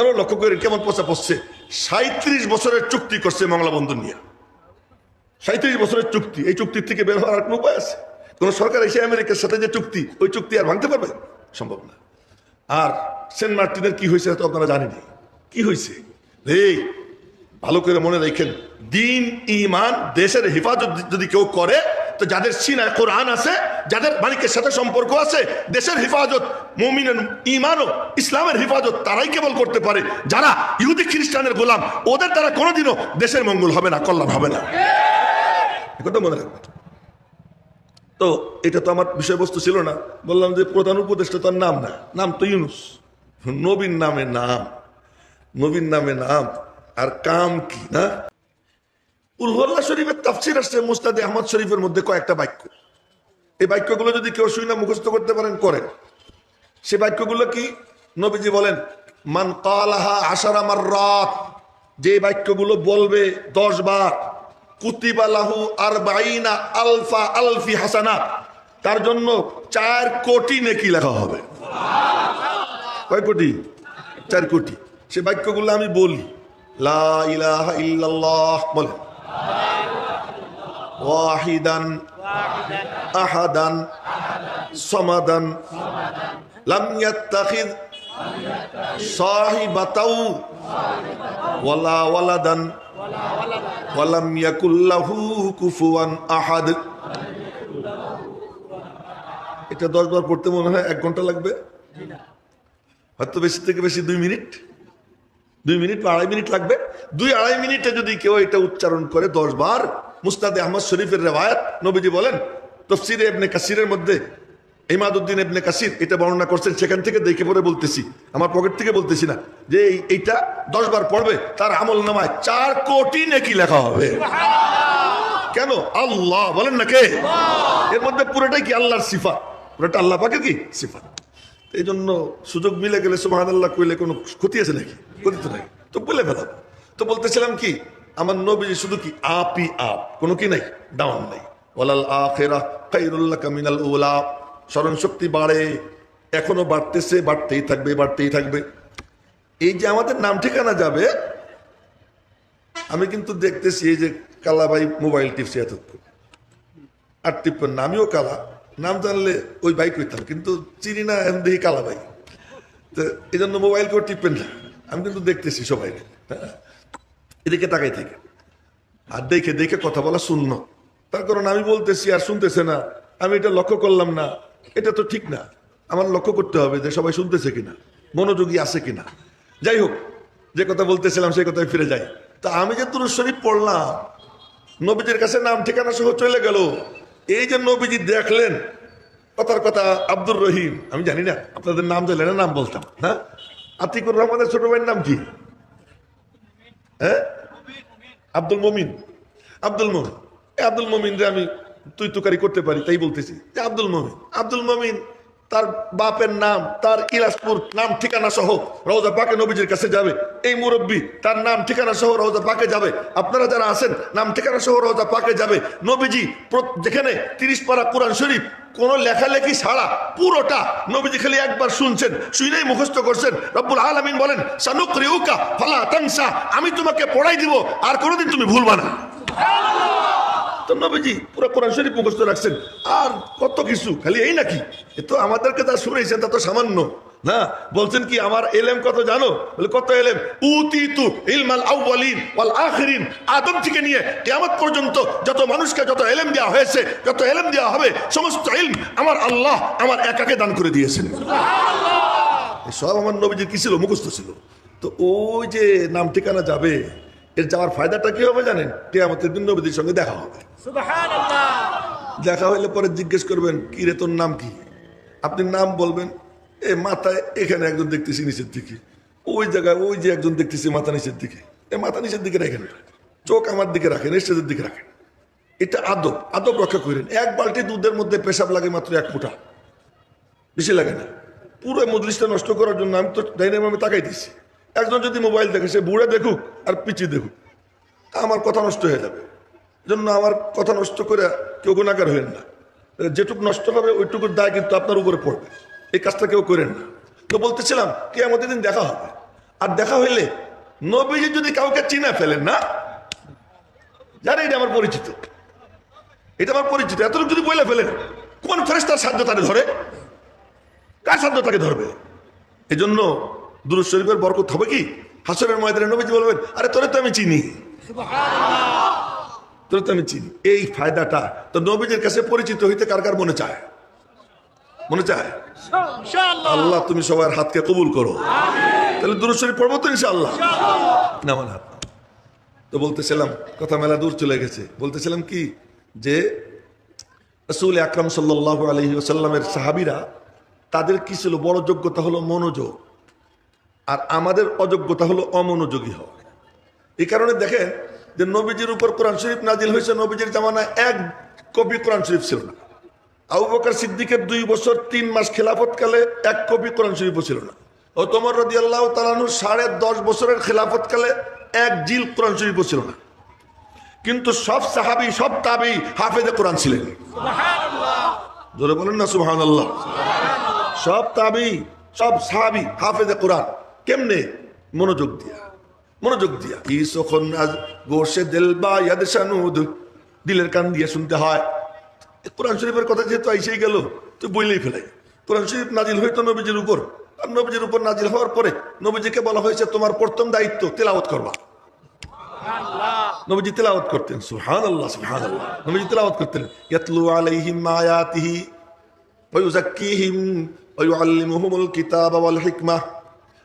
আপনারাও লক্ষ্য করেন কেমন পচা পড়ছে? সাঁত্রিশ বছরের চুক্তি করছে মংলা বন্ধু নিয়ে। সাঁত্রিশ বছরের চুক্তি। এই চুক্তির থেকে বের হওয়ার কোনো উপায় আছে? কোন সরকার এসে আমেরিকার সাথে যে চুক্তি, ওই চুক্তি আর ভাঙতে পারবে? সম্ভব না। আর সেন্ট মার্টিনের কি হয়েছে তো আপনারা জানেনি কি হয়েছে? এই ভালো করে মনে রাখেন। দিন ইমান দেশের হেফাজত যদি কেউ করে তো যাদের সিনায় কোরআন আছে, যাদের মালিকের সাথে সম্পর্ক আছে, দেশের হেফাজত, মমিনের ইমান ও ইসলামের হেফাজত, তারাই কেবল করতে পারে। যারা ইহুদি খ্রিস্টানের গোলাম, ওদের দ্বারা কোনোদিনও দেশের মঙ্গল হবে না, কল্যাণ হবে না। একথা মনে রাখবেন তো এটা তো আমার বিষয়বস্তু ছিল না। বললাম যে প্রধান উপদেষ্টা তার নাম না। নাম তো ইউনুস। নবীন নামে নাম। নবীন নামে নাম। আর কাম কি, না? উলহল্লা শরীফের তাফসির আসছে, মুস্তাদে আহমদ শরীফের মধ্যে কয়েকটা বাক্য। এই বাক্যগুলো যদি কেউ শুই না মুখস্থ করতে পারেন, করেন। সে বাক্যগুলো কি? নবীজি বলেন, মান কালাহা আশার আমার রাত যে বাক্যগুলো বলবে দশ বার কুতিবালাহু আর বাইনা আলফা আলফি হাসানা। তার জন্য চার কোটি নেকি লেখা হবে। কয় কোটি? চার কোটি। সে বাক্যগুলো আমি বলি। লা ইলাহা ইল্লাল্লাহ বলেন ওয়াহিদান, আহাদান, সমাদান, লাম ইয়াত্তাখিদ সাহিবাতাও ওয়ালা ওয়ালাদান, ওয়ালাম ইয়াকুল্লাহু কুফুয়ান আহাদ। এটা দশ বার পড়তে মনে হয় এক ঘণ্টা লাগবে। হয়তো বেশি থেকে বেশি দুই মিনিট দুই মিনিট বা আড়াই মিনিট লাগবে। দুই আড়াই মিনিটে যদি কেউ এটা উচ্চারণ করে দশ বার মুস্তাদে আহমদ শরীফের রেওয়ায়ত নবীজি বলেন তফসিরে এবনে কাসিরের মধ্যে ইমাদুদ্দিন এবনে কাসির এটা বর্ণনা করছেন সেখান থেকে দেখে পরে বলতেছি আমার পকেট থেকে বলতেছি না যে এই- এইটা দশ বার পড়বে তার আমল নামায় চার কোটি নাকি লেখা হবে। কেন? আল্লাহ বলেন না কে? এর মধ্যে পুরোটাই কি আল্লাহর সিফা পুরোটা আল্লাহ পাকের কি সিফা এই জন্য সুযোগ মিলে গেলে সুবাহ আল্লাহ কইলে কোনো ক্ষতি আছে নাকি? ক্ষতি তো নাই। তো বলে ফেলাম তো বলতেছিলাম কি, আমার নবী শুধু কি আপই আপ, কোনো কি নাই, ডাউন নাই। ওয়ালাল আখেরা খাইরুল্লাহ কামিনাল উলা, স্মরণ শক্তি বাড়ে, এখনও বাড়তেছে, বাড়তেই থাকবে বাড়তেই থাকবে। এই যে আমাদের নাম ঠিকানা যাবে, আমি কিন্তু দেখতেছি এই যে কালাবাই মোবাইল টিপছি এতক্ষণ। আর টিপেন না, আমিও কালা, নাম জানলে ওই বাইক হইতাম কিন্তু চিনি না, এখন দেখি কালা ভাই। তো এই জন্য মোবাইল কেউ টিপেন না, আমি কিন্তু দেখতেছি সবাই এদিকে তাকাই থেকে। আর দেখে দেখে কথা বলা শূন্য। তার কারণ আমি বলতেছি আর শুনতেছে না। আমি এটা লক্ষ্য করলাম না। এটা তো ঠিক না। আমার লক্ষ্য করতে হবে যে সবাই শুনতেছে কিনা, মনোযোগী আছে কিনা। যাই হোক, যে কথা বলতেছিলাম সেই কথায় ফিরে যাই। তা আমি যে তুরুজ শরীফ পড়লাম, নবীজির কাছে নাম, ঠিকানা সহ চলে গেল। এই যে নবীজি দেখলেন, কথার কথা আব্দুর রহিম, আমি জানি না, আপনাদের নাম জানলে না নাম বলতাম না আতিকুর রহমানের ছোট ভাইয়ের নাম কি? হ্যাঁ? আব্দুল মমিন। আব্দুল মমিন। আব্দুল মমিন রে আমি তুই তুকারি করতে পারি, তাই বলতেছি। আব্দুল মমিন। আব্দুল মমিন। তার বাপের নাম, তার ইলাসপুর নাম ঠিকানা সহ রওজা পাকে নবীজির কাছে যাবে। এই মুরব্বী, তার নাম ঠিকানা সহ রওজা পাকে যাবে। আপনারা যারা আছেন, নাম ঠিকানা সহ রওজা পাকে যাবে। নবীজি যেখানে তিরিশ পারা কোরআন শরীফ, কোন লেখালেখি ছাড়া পুরোটা নবীজি খালি একবার শুনছেন, শুনেই মুখস্থ করছেন। রব্বুল আলামিন বলেন সানুক রিউকা ফালা তাংসা আমি তোমাকে পড়াই দিব, আর কোনোদিন তুমি ভুলবা না। তো নবীজি পুরো কোরআন শরীফ মুখস্থ রাখছেন। আর কত কিছু? খালি এই নাকি? এ তো আমাদেরকে যা শুনেছেন তা তো সামান্য। না বলছেন কি আমার এলেম কত জানো? বলে কত এলেম? উতি তু ইলমাল আউয়ালিন ওয়াল আখিরিন। আদম থেকে নিয়ে কিয়ামত পর্যন্ত যত মানুষকে যত এলেম দেওয়া হয়েছে যত এলেম দেওয়া হবে সমস্ত ইলম আমার আল্লাহ আমার একাকে দান করে দিয়েছেন। সব আমার নবীজির কি ছিল? মুখস্থ ছিল। তো ওই যে নাম ঠিকানা যাবে এর যাওয়ার ফায়দাটা কি হবে জানেন? কেয়ামতের দিন নবীদের সঙ্গে দেখা হবে। দেখা হইলে পরে জিজ্ঞেস করবেন, কি রে, তোর নাম কি? আপনি নাম বলবেন, এ মাথায় এখানে একজন দেখতেছি নিচের দিকে। ওই জায়গায়, ওই যে একজন দেখতেছি মাথা নিচের দিকে। এ, মাথা নিচের দিকে রাখেন চোখ আমার দিকে রাখেন স্টেজের দিকে রাখেন। এটা আদব আদব রক্ষা করেন। এক বালতি দুধের মধ্যে পেশাব লাগে মাত্র এক ফুটা। বেশি লাগে না। পুরো মজলিসটা নষ্ট করার জন্য আমি তো ডাইনাম আমি তাকাই দিছি একজন যদি মোবাইল দেখে, সে বুড়ে দেখুক আর পিছিয়ে দেখুক। আমার কথা নষ্ট হয়ে যাবে। জন্য আমার কথা নষ্ট করে কেউ গুণাগার হবেন না। যেটুকু নষ্ট হবে ওইটুকুর দায় কিন্তু আপনার উপরে পড়বে। এই কাজটা কেউ করেন না। তো বলতেছিলাম কে আমাদের দিন দেখা হবে। আর দেখা হইলে নবীজি যদি কাউকে চিনে ফেলেন না জানে এটা আমার পরিচিত। এটা আমার পরিচিত। এতটুকু যদি বলে ফেলেন, কোন ফেরেস্তার সাধ্য তাকে ধরে? কার সাধ্য তাকে ধরবে? এই জন্য দুরুদ শরীফের বরকত হবে কি? হাসরের ময়দানে নবীজি বলবেন, আরে, তোরে তো আমি চিনি। তোরে তো আমি চিনি। এই ফায়দাটা তো নবীজির কাছে পরিচিত হইতে কার কার মনে চায়? মনে চায়? আল্লাহ তুমি সবার হাতকে কবুল করো। তাহলে দুরুদ শরীফ পড়ব তো ইনশাআল্লাহ? না আমার হাত তো বলতেছিলাম কথা মেলা দূর চলে গেছে। বলতেছিলাম কি? যে রসুল আকরাম সাল্লাহ আলহি আসাল্লামের সাহাবিরা তাদের কি ছিল? বড় যোগ্যতা হলো মনোযোগ। আর আমাদের অযোগ্যতা হলো অমনোযোগী হওয়া। এই কারণে দেখেন যে নবীজির উপর কোরআন শরীফ নাজিল হয়েছে, নবীজির জামানায় এক কপি কোরআন শরীফ ছিল না। আবু বকর সিদ্দিকের দুই বছর তিন মাস খেলাফতকালে এক কপি কোরআন শরীফও ছিল না। ও তোমার রদি আল্লাহ তালানুর সাড়ে দশ বছরের খেলাফতকালে এক জিল কোরআন শরীফও ছিল না। কিন্তু সব সাহাবি, সব তাবি হাফেজে কোরআন ছিলেন। জোরে বলেন না সুহান আল্লাহ সব তাবি, সব সাহাবি হাফেজে কোরআন। কেমনে? মনোযোগ দিয়া। মনোযোগ দিয়া। কি সখন গোসে দিল বা ইয়াদ দিলের কান দিয়ে শুনতে হয়। কোরআন শরীফের কথা যেহেতু আইসেই গেল, তো বইলেই ফেলাই। কোরআন শরীফ নাজিল হইতো নবীজির উপর। আর নবীজির উপর নাজিল হওয়ার পরে নবীজিকে বলা হয়েছে, তোমার প্রথম দায়িত্ব তেলাওয়াত করবা। নবীজি করতেন সুহান আল্লাহ আল্লাহ করতেন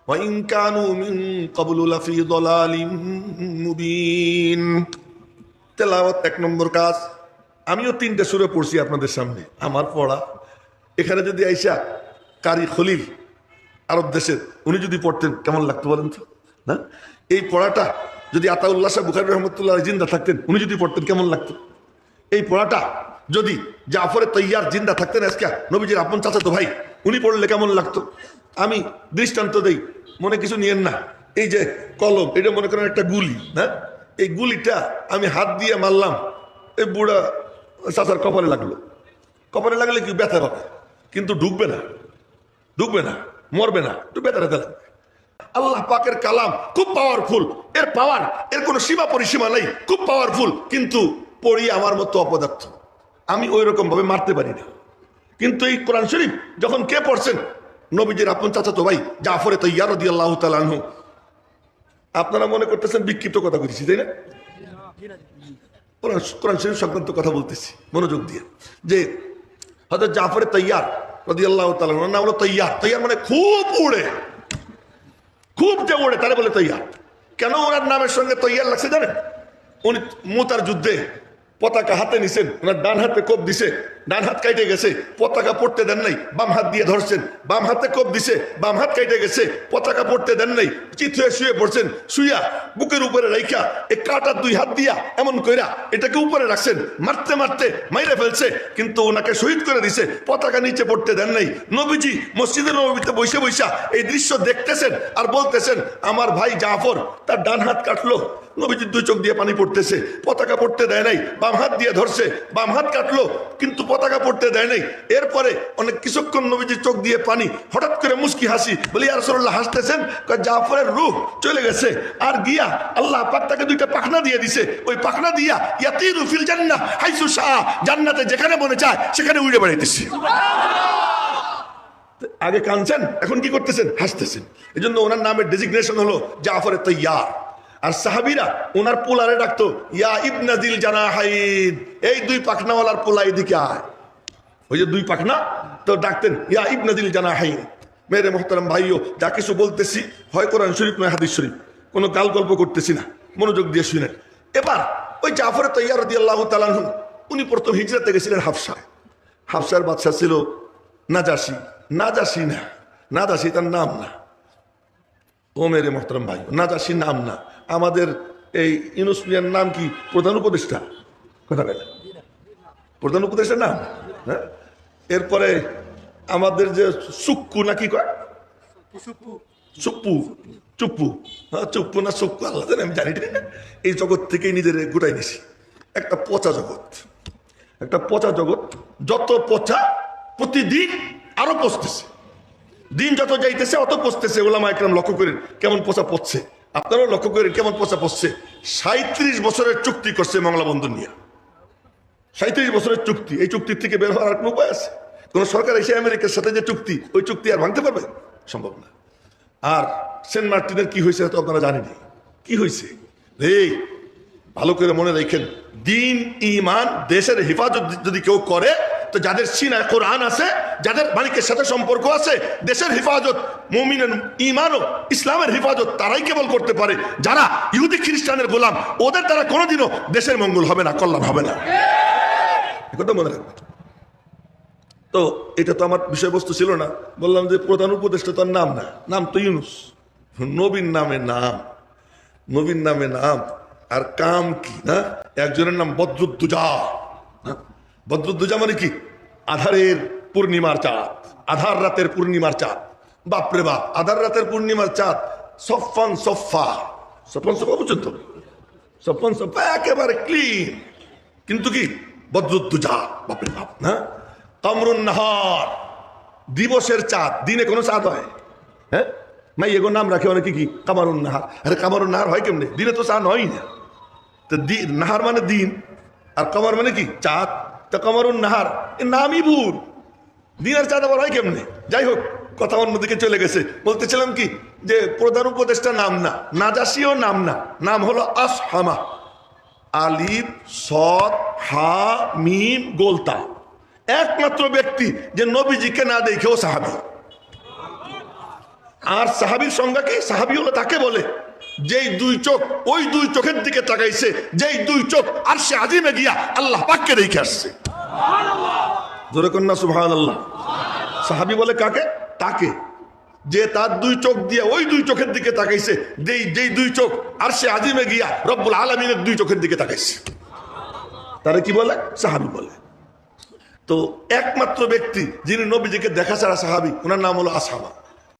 ইন কানু মিন ক্বাবলু লাফি দালালিম মুবিন তেলাওয়াত এক নম্বর কাজ। আমিও তিনটা সুরে পড়ছি আপনাদের সামনে। আমার পড়া। এখানে যদি আইসা কারি খলিল আরব দেশের, উনি যদি পড়তেন, কেমন লাগতো বলেন তো? না? এই পড়াটা যদি আতাউল্লাহ শাহ বুখারি রহমতুল্লাহ জিন্দা থাকতেন, উনি যদি পড়তেন, কেমন লাগতো? এই পড়াটা যদি জাফরে তৈয়ার জিন্দা থাকতেন আজকে, নবীজির আপন চাচা তো ভাই, উনি পড়লে কেমন লাগতো? আমি দৃষ্টান্ত দেই মনে কিছু নিয়েন না। এই যে কলম, এটা মনে করেন একটা গুলি, না? এই গুলিটা আমি হাত দিয়ে মারলাম, এই বুড়া চাচার কপালে লাগল। কপালে লাগলে কি ব্যথা হবে? কিন্তু ঢুকবে না ঢুকবে না, মরবে না, একটু ব্যথা ব্যথা লাগবে। আল্লাহ পাকের কালাম খুব পাওয়ারফুল এর পাওয়ার এর কোনো সীমা পরিসীমা নেই, খুব পাওয়ারফুল কিন্তু পড়ি আমার মতো অপদার্থ। আমি ওই রকম ভাবে মারতে পারি না। কিন্তু এই কোরআন শরীফ, যখন কে পড়ছেন নবীজির আপন চাচা তো ভাই জাফরে তো ইয়ার দিয়ে আল্লাহ তালানহু আপনারা মনে করতেছেন বিক্ষিপ্ত কথা বলছি তাই না? সংক্রান্ত কথা বলতেছি, মনোযোগ দিয়ে। যে হয়তো জাফরে তৈয়ার আল্লাহ তালান নাম হলো তৈয়ার। তৈয়ার মানে খুব উড়ে। খুব উড়ে বলে তৈয়ার। কেন ওনার নামের সঙ্গে তৈয়ার লাগছে জানেন? উনি মুতার যুদ্ধে পতাকা হাতে নিছেন, ওনার ডান হাতে কোপ দিছে, ডান হাত কাইটে গেছে, পতাকা পড়তে দেন নাই, বাম হাত দিয়ে ধরছেন, বাম হাতে কোপ দিছে, বাম হাত কাইটে গেছে, পতাকা পড়তে দেন নাই চিত হয়ে শুয়ে পড়ছেন, শুইয়া বুকের উপরে রাইখা এই কাটা দুই হাত দিয়া এমন কইরা এটাকে উপরে রাখছেন, মারতে মারতে মাইরে ফেলছে, কিন্তু ওনাকে শহীদ করে দিছে, পতাকা নিচে পড়তে দেন নাই। নবীজি মসজিদে নবীতে বসে বসা এই দৃশ্য দেখতেছেন আর বলতেছেন, আমার ভাই জাফর, তার ডান হাত কাটলো। নবীজির দুই চোখ দিয়ে পানি পড়তেছে, পতাকা পড়তে দেয় নাই, বাম হাত দিয়ে ধরছে, বাম হাত কাটলো, কিন্তু পতাকা পড়তে দেয় নাই। এরপরে অনেক কিছুক্ষণ নবীজির চোখ দিয়ে পানি, হঠাৎ করে মুস্কি হাসি, বলি আর রসল্লাহ হাসতেছেন? জাফরের রূহ চলে গেছে, আর গিয়া আল্লাহ পাক তাকে দুইটা পাখনা দিয়ে দিছে। ওই পাখনা দিয়া ইয়াতি রুফিল জান্না হাইসু শাহ, জান্নাতে যেখানে মনে চায়, সেখানে উড়ে বেড়াইতেছে। আগে কাঁদছেন, এখন কি করতেছেন? হাসতেছেন। এই জন্য ওনার নামের ডেজিগনেশন হলো জাফরে তৈয়ার। আর সাহাবিরা ওনার পোলারে ডাকতো, ইয়া ইবনাদিল জানা হাইদ এই দুই পাখনাওয়ালার পোলা এদিকে আয়। ওই যে দুই পাখনা, তো ডাকতেন, ইয়া ইবনাদিল জানা হাইদ মেরে মোহতারাম ভাইও যা কিছু বলতেছি, হয় কোরআন শরীফ নয় হাদিস শরীফ, কোনো গাল গল্প করতেছি না, মনোযোগ দিয়ে শুনেন। এবার ওই জাফরে তৈয়ার দিয়ে আল্লাহ তালানহু উনি প্রথম হিজরাতে গেছিলেন হাফসায়। হাফসার বাদশা ছিল নাজাসি নাজাসি না, নাজাসি তার নাম না। ও মেরে মোহতরম ভাই নাজাসি নাম না। আমাদের এই ইউনুস মিয়ার নাম কি? প্রধান উপদেষ্টা। কথা বলে প্রধান উপদেষ্টার নাম? হ্যাঁ? এরপরে আমাদের যে সুক্কু নাকি কয়? চুপ্পু চুপ্পু। হ্যাঁ চুপ্পু না সুক্কু? আল্লাহ জানে, আমি জানি না এই জগৎ থেকেই নিজের গোটাই নিছি। একটা পচা জগৎ। একটা পচা জগৎ যত পচা প্রতিদিন আরও পচতেছে। দিন যত যাইতেছে অত পচতেছে। ওলামা একরাম লক্ষ্য করেন কেমন পচা পড়ছে আপনারাও লক্ষ্য করেন কেমন পোষা পড়ছে সাঁত্রিশ বছরের চুক্তি করছে মংলা বন্ধু নিয়ে সাঁত্রিশ বছরের চুক্তি, এই চুক্তির থেকে বের হওয়ার কোনো উপায় আছে? কোন সরকার এসে আমেরিকার সাথে যে চুক্তি, ওই চুক্তি আর ভাঙতে পারবে? সম্ভব না। আর সেন্ট মার্টিনের কি হয়েছে তো আপনারা জানেনি কি হয়েছে? এই, ভালো করে মনে রাখেন, দিন ইমান দেশের হেফাজত যদি কেউ করে তো যাদের সিনায় কোরআন আছে, যাদের মালিকের সাথে সম্পর্ক আছে, দেশের হেফাজত, মমিনের ইমান ও ইসলামের হেফাজত, তারাই কেবল করতে পারে। যারা ইহুদি খ্রিস্টানের গোলাম, ওদের দ্বারা কোনোদিনও দেশের মঙ্গল হবে না, কল্যাণ হবে না। মনে রাখবেন তো এটা তো আমার বিষয়বস্তু ছিল না। বললাম যে প্রধান উপদেষ্টা তার নাম না। নাম তো ইউনুস। নবীন নামে নাম। নবীন নামে নাম। আর কাম কি, না? একজনের নাম বদরুদ্দুজা? বদরুদ্দুজা মানে কি? আধারের পূর্ণিমার চাঁদ। আধার রাতের পূর্ণিমার চাঁদ। বাপরে বাপ, আধার রাতের পূর্ণিমার চাঁদ সফান সফা সফান সফা বুঝছেন তো? সফান সফা একেবারে ক্লিন কিন্তু কি? বদরুদ্দুজা বাপরে বাপ, না? কামরুন নাহার, দিবসের চাঁদ, দিনে কোনো চাঁদ হয়? হ্যাঁ? মাই এগো নাম রাখে অনেকে কি? কামারুন নাহার। আরে কামারুন নাহার হয় কেমনে? দিনে তো চাঁদ হয় না। তো নাহার মানে দিন, আর কামার মানে কি? চাঁদ। তো কামারুন নাহার, এ নামই ভুল। দিনের চাঁদ আবার হয় কেমনে? যাই হোক, কথা অন্যদিকে চলে গেছে। বলতেছিলাম কি, যে প্রধান উপদেষ্টা নাম না, নাজাসিও নাম না, নাম হলো আসহামা। আলিফ, সৎ, হা, মিম গোলতা একমাত্র ব্যক্তি যে নবীজিকে না দেখেও সাহাবি। আর সাহাবির সংজ্ঞা কি? সাহাবি হলো তাকে বলে যেই দুই চোখ, ওই দুই চোখের দিকে তাকাইছে, যেই দুই চোখ আর সে আজিমে গিয়া আল্লাহ পাককে দেখে আসছে। জোরে কন্যা সুভান আল্লাহ সাহাবি বলে কাকে? তাকে। যে তার দুই চোখ দিয়ে ওই দুই চোখের দিকে তাকাইছে, যেই যেই দুই চোখ আর সে আজিমে গিয়া রব্বুল আলমিনের দুই চোখের দিকে তাকাইছে। তারা কি বলে? সাহাবি বলে। তো একমাত্র ব্যক্তি যিনি নবীজিকে দেখা ছাড়া সাহাবি, ওনার নাম হলো আসামা।